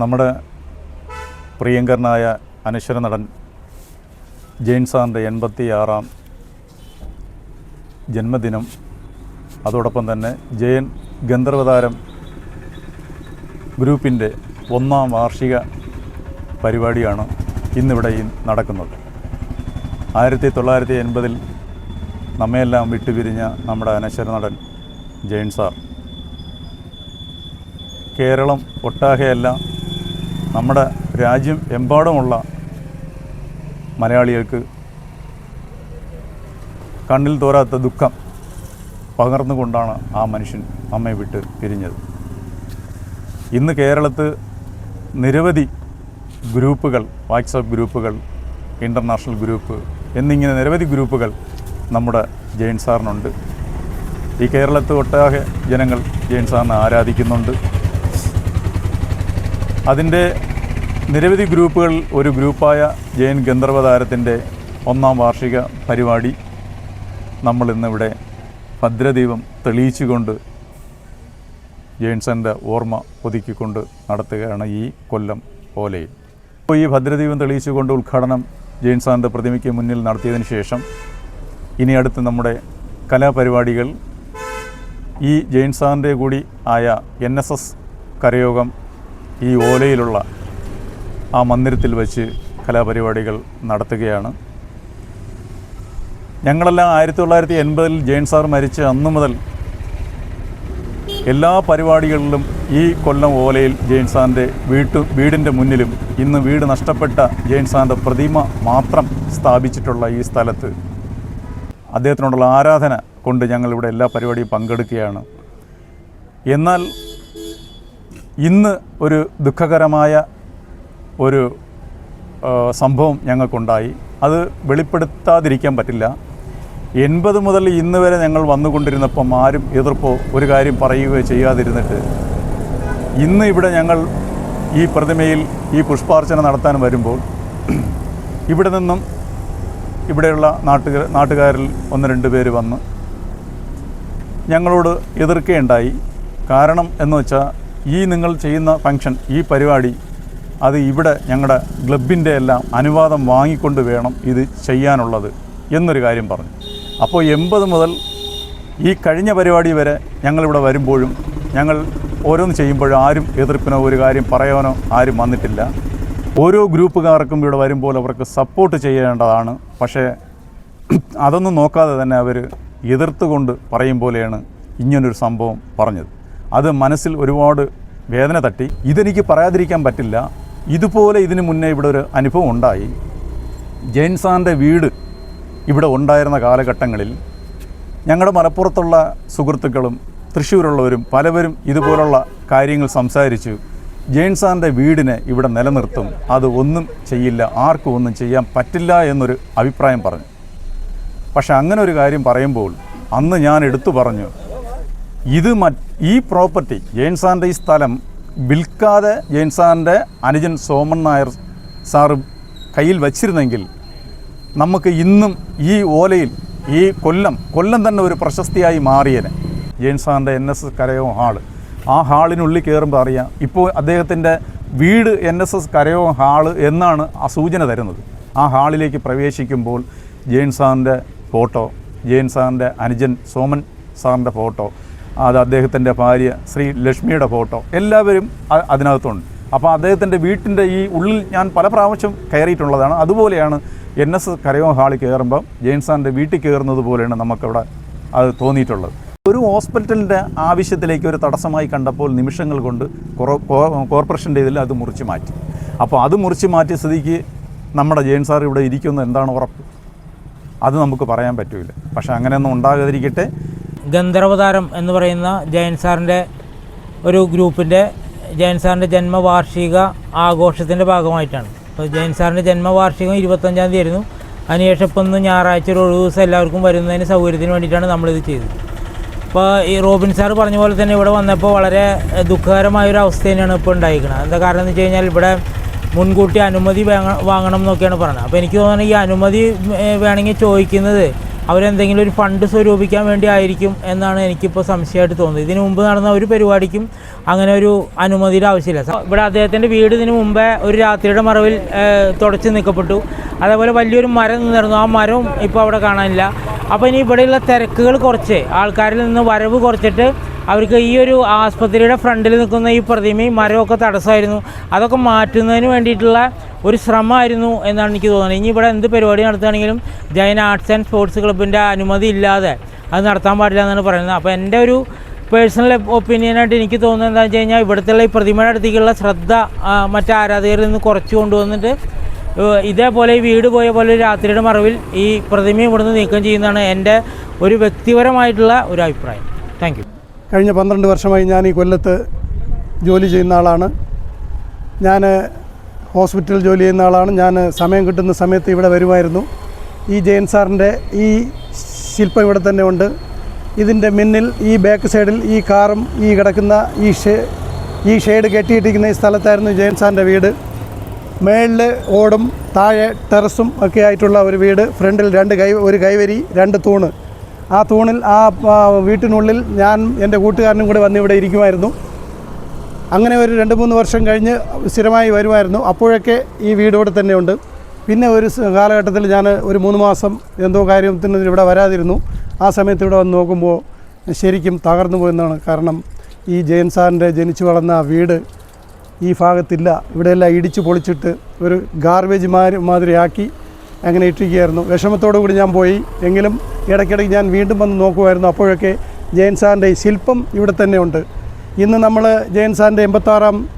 നമ്മുടെ പ്രിയങ്കരനായ അനശ്വര നടൻ ജെയിൻ സാറിന്റെ എൺപത്തി ആറാം ജന്മദിനം. അതോടൊപ്പം തന്നെ ജയൻ ഗന്ധർവതാരം ഗ്രൂപ്പിന്റെ ഒന്നാം വാർഷിക പരിപാടിയാണ് ഇന്നിവിടെ നടക്കുന്നത്. ആയിരത്തി തൊള്ളായിരത്തി എൺപതിൽ നമ്മയെല്ലാം വിട്ടുപിരിഞ്ഞ നമ്മുടെ അനശ്വര നടൻ ജയൻ സാർ. കേരളം ഒട്ടാകെയല്ല നമ്മുടെ രാജ്യം എമ്പാടുമുള്ള മലയാളികൾക്ക് കണ്ണിൽ തോരാത്ത ദുഃഖം പകർന്നുകൊണ്ടാണ് ആ മനുഷ്യൻ നമ്മെ വിട്ട് പിരിഞ്ഞത് ഇന്ന് കേരളത്ത് നിരവധി ഗ്രൂപ്പുകൾ വാട്സപ്പ് ഗ്രൂപ്പുകൾ ഇന്റർനാഷണൽ ഗ്രൂപ്പ് എന്നിങ്ങനെ നിരവധി ഗ്രൂപ്പുകൾ നമ്മുടെ ജെയിൻ സാറിനുണ്ട്. ഈ കേരളത്ത് ഒട്ടാകെ ജനങ്ങൾ ജെയിൻ സാറിനെ ആരാധിക്കുന്നുണ്ട്. അതിന്റെ നിരവധി ഗ്രൂപ്പുകൾ ഒരു ഗ്രൂപ്പായ ജയൻ ഗന്ധർവതാരത്തിന്റെ ഒന്നാം വാർഷിക പരിപാടി നമ്മൾ ഇന്നിവിടെ ഭദ്രദീപം തെളിയിച്ചുകൊണ്ട് ജെയിൻസന്റെ ഓർമ്മ പുതുക്കിക്കൊണ്ട് നടത്തുകയാണ് ഈ കൊല്ലം ഓലയിൽ. ഇപ്പോൾ ഈ ഭദ്രദീപം തെളിയിച്ചുകൊണ്ട് ഉദ്ഘാടനം ജെയിൻസാറിന്റെ പ്രതിമയ്ക്ക് മുന്നിൽ നടത്തിയതിന് ശേഷം ഇനി അടുത്ത് നമ്മുടെ കലാപരിപാടികൾ ഈ ജെയിൻസാറിന്റെ കൂടി ആയ എൻ എസ് എസ് കരയോഗം ഈ ഓലയിലുള്ള ആ മന്ദിരത്തിൽ വച്ച് കലാപരിപാടികൾ നടത്തുകയാണ്. ഞങ്ങളെല്ലാം ആയിരത്തി തൊള്ളായിരത്തി എൺപതിൽ ജെയിൻ സാർ മരിച്ച അന്നു മുതൽ എല്ലാ പരിപാടികളിലും ഈ കൊല്ലം ഓലയിൽ ജെയിൻ സാറിന്റെ വീട്ടു വീടിന്റെ മുന്നിലും ഇന്ന് വീട് നഷ്ടപ്പെട്ട ജെയിൻ സാറിന്റെ പ്രതിമ മാത്രം സ്ഥാപിച്ചിട്ടുള്ള ഈ സ്ഥലത്ത് അദ്ദേഹത്തിനോടുള്ള ആരാധന കൊണ്ട് ഞങ്ങളിവിടെ എല്ലാ പരിപാടിയും പങ്കെടുക്കുകയാണ്. എന്നാൽ ഇന്ന് ഒരു ദുഃഖകരമായ ഒരു സംഭവം ഞങ്ങൾക്കുണ്ടായി. അത് വെളിപ്പെടുത്താതിരിക്കാൻ പറ്റില്ല. എൺപത് മുതൽ ഇന്ന് വരെ ഞങ്ങൾ വന്നുകൊണ്ടിരുന്നപ്പം ആരും എതിർപ്പോ ഒരു കാര്യം പറയുകയോ ചെയ്യാതിരുന്നിട്ട് ഇന്ന് ഇവിടെ ഞങ്ങൾ ഈ പ്രതിമയിൽ ഈ പുഷ്പാർച്ചന നടത്താൻ വരുമ്പോൾ ഇവിടെ നിന്നും ഇവിടെയുള്ള നാട്ടുകാർ നാട്ടുകാരിൽ ഒന്ന് രണ്ട് പേര് വന്ന് ഞങ്ങളോട് എതിർക്കുകയുണ്ടായി. കാരണം എന്ന് വെച്ചാൽ ഈ നിങ്ങൾ ചെയ്യുന്ന ഫംഗ്ഷൻ ഈ പരിപാടി അത് ഇവിടെ ഞങ്ങളുടെ ക്ലബിന്റെ എല്ലാം അനുവാദം വാങ്ങിക്കൊണ്ട് വേണം ഇത് ചെയ്യാനുള്ളത് എന്നൊരു കാര്യം പറഞ്ഞു. അപ്പോൾ എൺപത് മുതൽ ഈ കഴിഞ്ഞ പരിപാടി വരെ ഞങ്ങളിവിടെ വരുമ്പോഴും ഞങ്ങൾ ഓരോന്ന് ചെയ്യുമ്പോഴും ആരും എതിർപ്പിനോ ഒരു കാര്യം പറയാനോ ആരും വന്നിട്ടില്ല. ഓരോ ഗ്രൂപ്പുകാർക്കും ഇവിടെ വരുമ്പോൾ അവർക്ക് സപ്പോർട്ട് ചെയ്യേണ്ടതാണ്. പക്ഷേ അതൊന്നും നോക്കാതെ തന്നെ അവർ എതിർത്തുകൊണ്ട് പറയും പോലെയാണ് ഇങ്ങനൊരു സംഭവം പറഞ്ഞത്. അത് മനസ്സിൽ ഒരുപാട് വേദന തട്ടി. ഇതെനിക്ക് പറയാതിരിക്കാൻ പറ്റില്ല. ഇതുപോലെ ഇതിന് മുന്നേ ഇവിടെ ഒരു അനുഭവം ഉണ്ടായി. ജെയിൻസാന്റെ വീട് ഇവിടെ ഉണ്ടായിരുന്ന കാലഘട്ടങ്ങളിൽ ഞങ്ങളുടെ മലപ്പുറത്തുള്ള സുഹൃത്തുക്കളും തൃശ്ശൂരുള്ളവരും പലവരും ഇതുപോലുള്ള കാര്യങ്ങൾ സംസാരിച്ചു ജെയിൻസാന്റെ വീടിനെ ഇവിടെ നിലനിർത്തും. അത് ഒന്നും ചെയ്യില്ല. ആർക്കും ഒന്നും ചെയ്യാൻ പറ്റില്ല എന്നൊരു അഭിപ്രായം പറഞ്ഞു. പക്ഷെ അങ്ങനെ ഒരു കാര്യം പറയുമ്പോൾ അന്ന് ഞാൻ എടുത്തു പറഞ്ഞു ഇത് ഈ പ്രോപ്പർട്ടി ജെയിൻസാറിന്റെ ഈ സ്ഥലം വിൽക്കാതെ ജെയിൻസാറിന്റെ അനുജൻ സോമൻ നായർ സാറ് കയ്യിൽ വച്ചിരുന്നെങ്കിൽ നമുക്ക് ഇന്നും ഈ ഓലയിൽ ഈ കൊല്ലം കൊല്ലം തന്നെ ഒരു പ്രശസ്തിയായി മാറിയനെ. ജെയിൻസാറിന്റെ എൻ എസ് എസ് കരയോ ഹാൾ. ആ ഹാളിനുള്ളിൽ കയറുമ്പോൾ അറിയാം ഇപ്പോൾ അദ്ദേഹത്തിന്റെ വീട് എൻ എസ് എസ് കരയോ ഹാൾ എന്നാണ് ആ സൂചന തരുന്നത്. ആ ഹാളിലേക്ക് പ്രവേശിക്കുമ്പോൾ ജെയിൻ സാറിന്റെ ഫോട്ടോ ജെയിൻ സാറിന്റെ അനുജൻ സോമൻ സാറിന്റെ ഫോട്ടോ അത് അദ്ദേഹത്തിന്റെ ഭാര്യ ശ്രീ ലക്ഷ്മിയുടെ ഫോട്ടോ എല്ലാവരും അതിനകത്തുണ്ട്. അപ്പോൾ അദ്ദേഹത്തിന്റെ വീട്ടിന്റെ ഈ ഉള്ളിൽ ഞാൻ പല പ്രാവശ്യം കയറിയിട്ടുള്ളതാണ്. അതുപോലെയാണ് എൻ എസ് കരയോ ഹാളിൽ കയറുമ്പോൾ ജെയിൻ സാറിന്റെ വീട്ടിൽ കയറുന്നത് പോലെയാണ് നമുക്കവിടെ അത് തോന്നിയിട്ടുള്ളത്. ഒരു ഹോസ്പിറ്റലിന്റെ ആവശ്യത്തിലേക്ക് ഒരു തടസ്സമായി കണ്ടപ്പോൾ നിമിഷങ്ങൾ കൊണ്ട് കോർപ്പറേഷന്റെ ഇതിൽ അത് മുറിച്ച് മാറ്റി. അപ്പോൾ അത് മുറിച്ച് മാറ്റിയ സ്ഥിതിക്ക് നമ്മുടെ ജെയിൻ സാർ ഇവിടെ ഇരിക്കുന്നത് എന്താണ് ഉറപ്പ്? അത് നമുക്ക് പറയാൻ പറ്റില്ല പക്ഷേ അങ്ങനെയൊന്നും ഉണ്ടാകാതിരിക്കട്ടെ. ഗന്ധർവതാരം എന്ന് പറയുന്ന ജയൻ സാറിന്റെ ഒരു ഗ്രൂപ്പിന്റെ ജയൻ സാറിന്റെ ജന്മവാർഷിക ആഘോഷത്തിന്റെ ഭാഗമായിട്ടാണ്. അപ്പോൾ ജയൻ സാറിന്റെ ജന്മവാർഷികം ഇരുപത്തഞ്ചാം തീയതി ആയിരുന്നു അതിനുശേഷം ഇപ്പം ഒന്ന് ഞായറാഴ്ച ഒരു ഒഴിവ് ദിവസം എല്ലാവർക്കും വരുന്നതിന് സൗകര്യത്തിന് വേണ്ടിയിട്ടാണ് നമ്മളിത് ചെയ്തത്. ഇപ്പോൾ ഈ റോബിൻ സാർ പറഞ്ഞ പോലെ തന്നെ ഇവിടെ വന്നപ്പോൾ വളരെ ദുഃഖകരമായൊരു അവസ്ഥ തന്നെയാണ് ഇപ്പോൾ ഉണ്ടായിരിക്കുന്നത്. എന്താ കാരണം എന്ന് വെച്ച് കഴിഞ്ഞാൽ ഇവിടെ മുൻകൂട്ടി അനുമതി വാങ്ങണം എന്നൊക്കെയാണ് പറയുന്നത് അപ്പോൾ എനിക്ക് തോന്നുന്നത് ഈ അനുമതി വേണമെങ്കിൽ ചോദിക്കുന്നത് അവരെന്തെങ്കിലും ഒരു ഫണ്ട് സ്വരൂപിക്കാൻ വേണ്ടി ആയിരിക്കും എന്നാണ് എനിക്കിപ്പോൾ സംശയമായിട്ട് തോന്നുന്നത്. ഇതിനു മുമ്പ് നടന്ന ഒരു പരിപാടിക്കും അങ്ങനെ ഒരു അനുമതിയുടെ ആവശ്യമില്ല. ഇവിടെ അദ്ദേഹത്തിന്റെ വീട് ഇതിനു മുമ്പേ ഒരു രാത്രിയുടെ മറവിൽ തുടച്ച് നിൽക്കപ്പെട്ടു അതേപോലെ വലിയൊരു മരം നിന്നിരുന്നു. ആ മരവും ഇപ്പോൾ അവിടെ കാണാനില്ല. അപ്പോൾ ഇനി ഇവിടെയുള്ള തിരക്കുകൾ കുറച്ച്. ആൾക്കാരിൽ നിന്ന് വരവ് കുറച്ചിട്ട് അവർക്ക് ഈ ഒരു ആസ്പത്രിയുടെ ഫ്രണ്ടിൽ നിൽക്കുന്ന ഈ പ്രതിമയും മരമൊക്കെ തടസ്സമായിരുന്നു. അതൊക്കെ മാറ്റുന്നതിന് വേണ്ടിയിട്ടുള്ള ഒരു ശ്രമമായിരുന്നു എന്നാണ് എനിക്ക് തോന്നുന്നത്. ഇനി ഇവിടെ എന്ത് പരിപാടി നടത്തുകയാണെങ്കിലും ജൈൻ ആർട്സ് ആൻഡ് സ്പോർട്സ് ക്ലബിന്റെ അനുമതി ഇല്ലാതെ അത് നടത്താൻ പാടില്ല എന്നാണ് പറയുന്നത്. അപ്പോൾ എന്റെ ഒരു പേഴ്സണൽ ഒപ്പീനിയനായിട്ട് എനിക്ക് തോന്നുന്നത് എന്താണെന്ന് വെച്ച് കഴിഞ്ഞാൽ ഇവിടുത്തെ ഈ പ്രതിമയുടെ അടുത്തേക്കുള്ള ശ്രദ്ധ മറ്റു ആരാധകരിൽ നിന്ന് കുറച്ച് കൊണ്ടുവന്നിട്ട് ഇതേപോലെ ഈ വീട് പോയ പോലെ രാത്രിയുടെ മറവിൽ ഈ പ്രതിമയും ഇവിടുന്ന് നീക്കം ചെയ്യുന്നതാണ് എന്റെ ഒരു വ്യക്തിപരമായിട്ടുള്ള ഒരു അഭിപ്രായം. താങ്ക് കഴിഞ്ഞ പന്ത്രണ്ട് വർഷമായി ഞാൻ ഈ കൊല്ലത്ത് ജോലി ചെയ്യുന്ന ആളാണ്. ഞാൻ ഹോസ്പിറ്റൽ ജോലി ചെയ്യുന്ന ആളാണ്. ഞാൻ സമയം കിട്ടുന്ന സമയത്ത് ഇവിടെ വരുമായിരുന്നു. ഈ ജയൻ സാറിന്റെ ഈ ശില്പം ഇവിടെ തന്നെ ഉണ്ട്. ഇതിന്റെ മുന്നിൽ ഈ ബാക്ക് സൈഡിൽ ഈ കാറും ഈ കിടക്കുന്ന ഈ ഷേ ഈ ഷെയ്ഡ് കെട്ടിയിട്ടിരിക്കുന്ന ഈ സ്ഥലത്തായിരുന്നു ജയൻ സാറിന്റെ വീട്. മേളിൽ ഓടും താഴെ ടെറസും ഒക്കെ ആയിട്ടുള്ള ഒരു വീട് ഫ്രണ്ടിൽ രണ്ട് കൈ ഒരു കൈവരി രണ്ട് തൂണ്. ആ തൂണിൽ ആ വീട്ടിനുള്ളിൽ ഞാൻ എന്റെ കൂട്ടുകാരനും കൂടെ വന്ന് ഇവിടെ ഇരിക്കുമായിരുന്നു. അങ്ങനെ ഒരു രണ്ട് മൂന്ന് വർഷം കഴിഞ്ഞ് സ്ഥിരമായി വരുമായിരുന്നു. അപ്പോഴൊക്കെ ഈ വീട് ഇവിടെ തന്നെയുണ്ട് പിന്നെ ഒരു കാലഘട്ടത്തിൽ ഞാൻ ഒരു മൂന്ന് മാസം എന്തോ കാര്യത്തിന് ഇവിടെ വരാതിരുന്നു. ആ സമയത്ത് ഇവിടെ വന്ന് നോക്കുമ്പോൾ ശരിക്കും തകർന്നു പോയെന്നാണ് കാരണം ഈ ജയൻ സാറിന്റെ ജനിച്ചു വളർന്ന വീട് ഈ ഭാഗത്തില്ല. ഇവിടെയെല്ലാം ഇടിച്ച് പൊളിച്ചിട്ട് ഒരു ഗാർബേജ് മാതിരി മാതിരിയാക്കി അങ്ങനെ ഇട്ടിരിക്കുകയായിരുന്നു. വിഷമത്തോടു കൂടി ഞാൻ പോയി. എങ്കിലും ഇടയ്ക്കിടയ്ക്ക് ഞാൻ വീണ്ടും വന്ന് നോക്കുമായിരുന്നു. അപ്പോഴൊക്കെ ജയൻ സാറിന്റെ ഈ ശില്പം ഇവിടെ തന്നെ ഉണ്ട്. ഇന്ന് നമ്മൾ ജയൻ സാറിന്റെ എൺപത്താറാം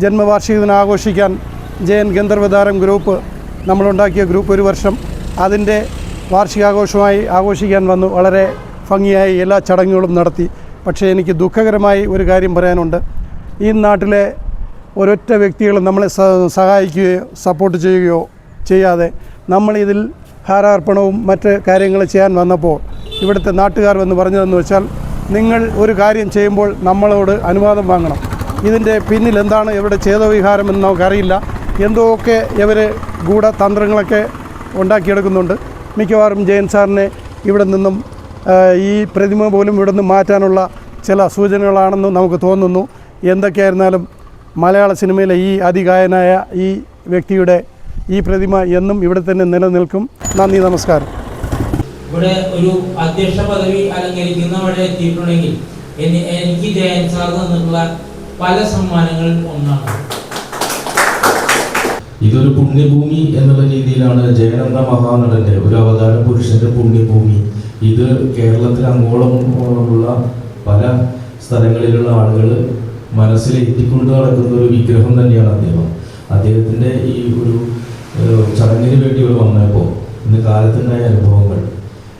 ജന്മവാർഷിക ദിനം ആഘോഷിക്കാൻ ജയൻ ഗന്ധർവതാരം ഗ്രൂപ്പ് നമ്മളുണ്ടാക്കിയ ഗ്രൂപ്പ് ഒരു വർഷം അതിന്റെ വാർഷികാഘോഷമായി ആഘോഷിക്കാൻ വന്നു. വളരെ ഭംഗിയായി എല്ലാ ചടങ്ങുകളും നടത്തി. പക്ഷേ എനിക്ക് ദുഃഖകരമായി ഒരു കാര്യം പറയാനുണ്ട്. ഈ നാട്ടിലെ ഒരൊറ്റ വ്യക്തികൾ നമ്മളെ സഹായിക്കുകയോ സപ്പോർട്ട് ചെയ്യുകയോ ചെയ്യാതെ നമ്മളിതിൽ ഹാരാർപ്പണവും മറ്റ് കാര്യങ്ങൾ ചെയ്യാൻ വന്നപ്പോൾ ഇവിടുത്തെ നാട്ടുകാർ വന്ന് പറഞ്ഞതെന്ന് വെച്ചാൽ നിങ്ങൾ ഒരു കാര്യം ചെയ്യുമ്പോൾ നമ്മളോട് അനുവാദം വാങ്ങണം. ഇതിന്റെ പിന്നിൽ എന്താണ് ഇവരുടെ ചേതവിഹാരം എന്ന് നമുക്കറിയില്ല. എന്തൊക്കെ ഇവർ ഗൂഢതന്ത്രങ്ങളൊക്കെ ഉണ്ടാക്കിയെടുക്കുന്നുണ്ട്. മിക്കവാറും ജയൻ സാറിനെ ഇവിടെ നിന്നും ഈ പ്രതിമ പോലും ഇവിടെ നിന്ന് മാറ്റാനുള്ള ചില സൂചനകളാണെന്ന് നമുക്ക് തോന്നുന്നു. എന്തൊക്കെയായിരുന്നാലും മലയാള സിനിമയിലെ ഈ അതികായനായ ഈ വ്യക്തിയുടെ ഈ പ്രതിമ എന്നും ഇവിടെ തന്നെ നിലനിൽക്കും. നന്ദി നമസ്കാരം. ഇവിടെ ഒരു അധ്യക്ഷ പദവി അലങ്കരിക്കുന്ന അവിടെ എത്തിയിട്ടുണ്ടെങ്കിൽ എനിക്ക് ജയൻ സാർ തന്നിട്ടുള്ള പല സമ്മാനങ്ങളിൽ ഒന്നാണ്. ഇതൊരു പുണ്യഭൂമി എന്നുള്ള രീതിയിലാണ് ജയനന്ദ മഹാനടന്റെ ഒരു അവതാര പുരുഷന്റെ പുണ്യഭൂമി. ഇത് കേരളത്തിൽ അങ്ങോളം ഉള്ള പല സ്ഥലങ്ങളിലുള്ള ആളുകൾ മനസ്സിലെത്തിക്കൊണ്ട് നടക്കുന്ന ഒരു വിഗ്രഹം തന്നെയാണ് അദ്ദേഹം. അദ്ദേഹത്തിന്റെ ഈ ഒരു ചടങ്ങിന് വേണ്ടി ഇവിടെ വന്നപ്പോൾ ഇന്ന് കാലത്തുണ്ടായ അനുഭവങ്ങൾ.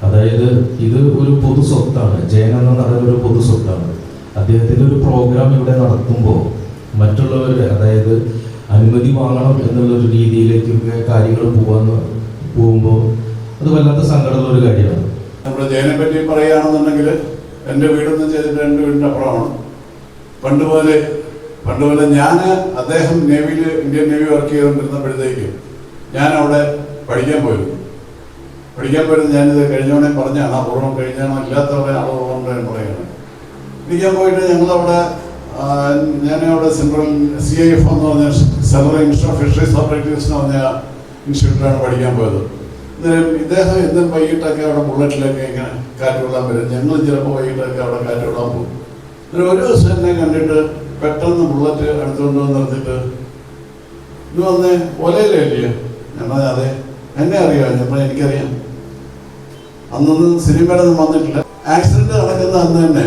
അതായത് ഇത് ഒരു പൊതു സ്വത്താണ്. ജയനെന്ന നടൻ ഒരു പൊതു സ്വത്താണ്. അദ്ദേഹത്തിന്റെ ഒരു പ്രോഗ്രാം ഇവിടെ നടത്തുമ്പോൾ മറ്റുള്ളവർ അതായത് അനുമതി വാങ്ങണം എന്നുള്ളൊരു രീതിയിലേക്കൊക്കെ കാര്യങ്ങൾ പോകാന്ന് പോകുമ്പോൾ അത് വല്ലാത്ത സങ്കടമുള്ള ഒരു കാര്യമാണ്. നമ്മൾ ജയനെ പറ്റി പറയുകയാണെന്നുണ്ടെങ്കിൽ എന്റെ വീടെന്ന് ചെയ്തിട്ട് എന്റെ വീടിന്റെ അപ്പുറമാണ്. പണ്ട് പോലെ പണ്ട് ഞാൻ അദ്ദേഹം നേവിയിൽ ഇന്ത്യൻ നേവി വർക്ക് ചെയ്തുകൊണ്ടിരുന്നപ്പോഴത്തേക്കും ഞാൻ അവിടെ പഠിക്കാൻ പോയിരുന്നു. പഠിക്കാൻ പോയിരുന്നു ഞാനിത് കഴിഞ്ഞവനെ പറഞ്ഞാണ് അപൂർവം കഴിഞ്ഞാണോ ഇല്ലാത്തവരെ അപൂർവം ഞാൻ പറയുന്നത്. പഠിക്കാൻ പോയിട്ട് ഞങ്ങളവിടെ ഞാൻ അവിടെ സെൻട്രൽ സി ഐ എഫ് എന്ന് പറഞ്ഞ സെൻട്രൽ ഇൻസ്റ്റിറ്റ്യൂട്ട് ഫിഷറീസ് ഓപ്പറേറ്റീവ്സ് എന്ന് പറഞ്ഞ ഇൻസ്റ്റിറ്റ്യൂട്ടിലാണ് പഠിക്കാൻ പോയത്. ഇദ്ദേഹം എന്നും വൈകിട്ടൊക്കെ അവിടെ ബുള്ളറ്റിലൊക്കെ ഇങ്ങനെ കാറ്റ് കൊള്ളാൻ വരും. ഞങ്ങൾ ചിലപ്പോൾ വൈകിട്ടൊക്കെ അവിടെ കാറ്റ് കൊള്ളാൻ പോകും. ഒരു ദിവസം എന്നെ കണ്ടിട്ട് പെട്ടെന്ന് ബുള്ളറ്റ് അടുത്തുകൊണ്ട് വന്ന് നിർത്തിയിട്ട് ഇത് വന്ന് ഒലയിലല്ലേ പറഞ്ഞ അതെ? എന്നെ അറിയാം പറഞ്ഞു എനിക്കറിയാം. അന്നൊന്നും സിനിമയിലൊന്നും വന്നിട്ടില്ല. ആക്സിഡന്റ് നടക്കുന്ന അന്ന് തന്നെ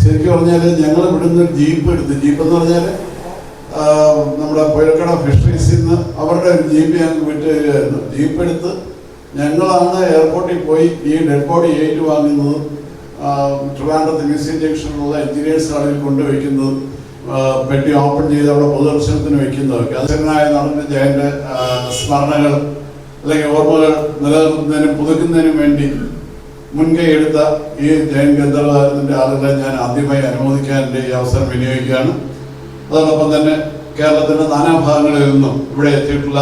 ശരിക്കും പറഞ്ഞാൽ ഞങ്ങൾ ഇവിടുന്ന് ഒരു ജീപ്പ് എടുത്ത് ജീപ്പ് എന്ന് പറഞ്ഞാൽ നമ്മുടെ പുഴക്കട ഫിഷറീസിൽ നിന്ന് അവരുടെ ഒരു ജീപ്പ് ഞങ്ങൾക്ക് വിട്ട് തരികയായിരുന്നു ജീപ്പ് എടുത്ത് ഞങ്ങളാണ് എയർപോർട്ടിൽ പോയി ഈ ഡെഡ് ബോഡി ഏറ്റുവാങ്ങുന്നതും ആ, ട്രിവാൻഡ്രത്ത് മ്യൂസിയം ജംഗ്ഷനിലുള്ള എഞ്ചിനീയേഴ്സ് ഹാളിൽ കൊണ്ടുവയ്ക്കുന്നതും. പെട്ടി ഓപ്പൺ ചെയ്ത് അവിടെ പൊതുദർശനത്തിന് വെക്കുന്നതൊക്കെ അതിനായ നടന്ന ജയന്റെ സ്മരണകൾ അല്ലെങ്കിൽ ഓർമ്മകൾ നിലനിർത്തുന്നതിനും പുതുക്കുന്നതിനും വേണ്ടി മുൻകൈ എടുത്ത ഈ ജയൻ ഗന്ധർവാരത്തിന്റെ ആളുകളെ ഞാൻ ആദ്യമായി അനുമോദിക്കാൻ എന്റെ ഈ അവസരം വിനിയോഗിക്കുകയാണ്. അതോടൊപ്പം തന്നെ കേരളത്തിന്റെ നാനാഭാഗങ്ങളിൽ നിന്നും ഇവിടെ എത്തിയിട്ടുള്ള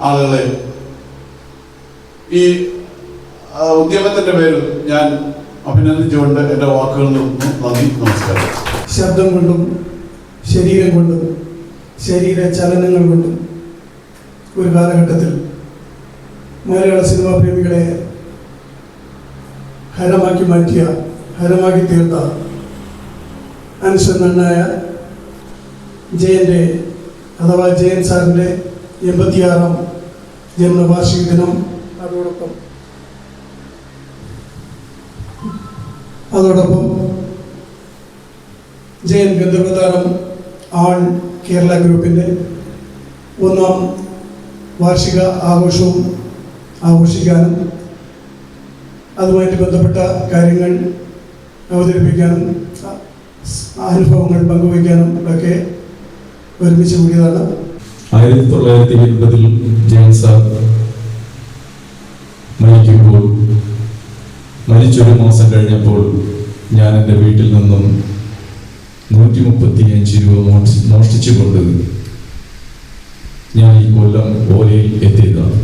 ആളുകളെ ഈ ഉദ്യമത്തിന്റെ പേരിൽ ഞാൻ അഭിനന്ദിച്ചുകൊണ്ട് എന്റെ വാക്കുകൾ നിർത്തുന്നു നന്ദി നമസ്കാരം. ശബ്ദം കൊണ്ടും ശരീരം കൊണ്ടും ശരീര ചലനങ്ങൾ കൊണ്ടും ഒരു കാലഘട്ടത്തിൽ മലയാള സിനിമാ പ്രേമികളെ ഹരമാക്കി മാറ്റിയ ഹരമാക്കി തീർത്ത അനുസരണനായ ജയന്റെ അഥവാ ജയൻ സാറിന്റെ എൺപത്തിയാറാം ജന്മവാർഷിക ദിനം. അതോടൊപ്പം അതോടൊപ്പം ജയൻ ഗന്ധർവതാരം ആൾ കേരള ഗ്രൂപ്പിന്റെ ഒന്നാം വാർഷിക ആഘോഷവും ആഘോഷിക്കാനും അതുമായിട്ട് ബന്ധപ്പെട്ട കാര്യങ്ങൾ അവതരിപ്പിക്കാനും അനുഭവങ്ങൾ പങ്കുവയ്ക്കാനും ഒക്കെ ഒരുമിച്ച് കൂടിയതാണ്. ആയിരത്തി തൊള്ളായിരത്തി എൺപതിൽ ജയൻ മരിക്കുമ്പോൾ മരിച്ചൊരു മാസം കഴിഞ്ഞപ്പോൾ ഞാൻ എന്റെ വീട്ടിൽ നിന്നും നൂറ്റി മുപ്പത്തി അഞ്ച് രൂപ മോഷ- മോഷ്ടിച്ചുകൊണ്ട് ഞാൻ ഈ കൊല്ലം ഓലയിൽ എത്തിയതാണ്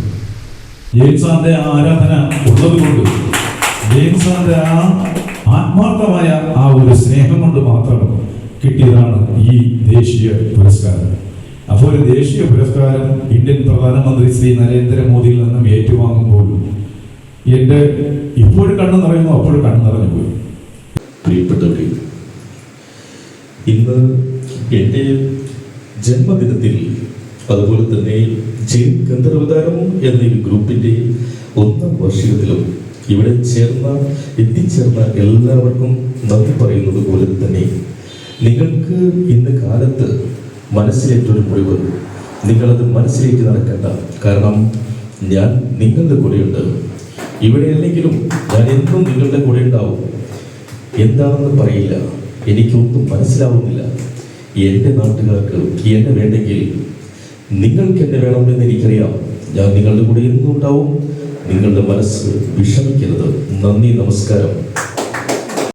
ജെയിംസാന്റെ ആ ആരാധന ഉള്ളത് കൊണ്ട് ജെയിംസാന്റെ ആ ആത്മാർത്ഥമായ ആ ഒരു സ്നേഹം കൊണ്ട് മാത്രം കിട്ടിയതാണ് ഈ ദേശീയ പുരസ്കാരം. അപ്പോൾ ഒരു ദേശീയ പുരസ്കാരം ഇന്ത്യൻ പ്രധാനമന്ത്രി ശ്രീ നരേന്ദ്രമോദിയിൽ നിന്നും ഏറ്റുവാങ്ങുമ്പോൾ എന്റെ ഇപ്പോഴും കണ്ണു നിറയുന്നു അപ്പോഴും കണ്ണു നിറഞ്ഞു പോയി. പ്രിയപ്പെട്ടവരെ ഇന്ന് എന്റെ ജന്മദിനത്തിൽ അതുപോലെ തന്നെ ജെയിൻ ഗന്ധർവതാരം എന്ന ഈ ഗ്രൂപ്പിന്റെ ഒന്നാം വാർഷികത്തിലും ഇവിടെ ചേർന്ന എത്തിച്ചേർന്ന എല്ലാവർക്കും നന്ദി പറയുന്നത് പോലെ തന്നെ നിങ്ങൾക്ക് ഇന്ന് കാലത്ത് മനസ്സിലേറ്റൊരു മുറിവ് നിങ്ങളത് മനസ്സിലേക്ക് നടക്കണ്ട. കാരണം ഞാൻ നിങ്ങളുടെ കൂടെയുണ്ട്. ഇവിടെ അല്ലെങ്കിലും ഞാൻ എന്നും നിങ്ങളുടെ കൂടെ ഉണ്ടാവും. എന്താണെന്ന് പറയില്ല. എനിക്കൊന്നും മനസ്സിലാവുന്നില്ല. എന്റെ നാട്ടുകാർക്ക് എന്നെ വേണ്ടെങ്കിൽ നിങ്ങൾക്ക് എന്നെ വേണമെന്ന് എനിക്കറിയാം. ഞാൻ നിങ്ങളുടെ കൂടെ എന്നും ഉണ്ടാവും നിങ്ങളുടെ മനസ്സ് വിഷമിക്കരുത്. നന്ദി നമസ്കാരം.